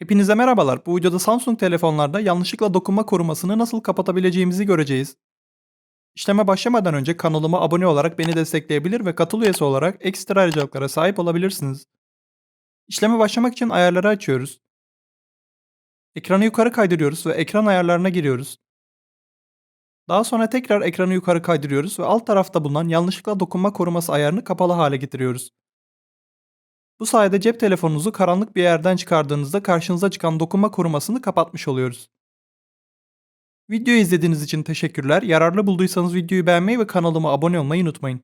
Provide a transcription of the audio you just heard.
Hepinize merhabalar. Bu videoda Samsung telefonlarda yanlışlıkla dokunma korumasını nasıl kapatabileceğimizi göreceğiz. İşleme başlamadan önce kanalıma abone olarak beni destekleyebilir ve katıl üyesi olarak ekstra ayrıcalıklara sahip olabilirsiniz. İşleme başlamak için ayarları açıyoruz. Ekranı yukarı kaydırıyoruz ve ekran ayarlarına giriyoruz. Daha sonra tekrar ekranı yukarı kaydırıyoruz ve alt tarafta bulunan yanlışlıkla dokunma koruması ayarını kapalı hale getiriyoruz. Bu sayede cep telefonunuzu karanlık bir yerden çıkardığınızda karşınıza çıkan dokunma korumasını kapatmış oluyoruz. Videoyu izlediğiniz için teşekkürler. Yararlı bulduysanız videoyu beğenmeyi ve kanalıma abone olmayı unutmayın.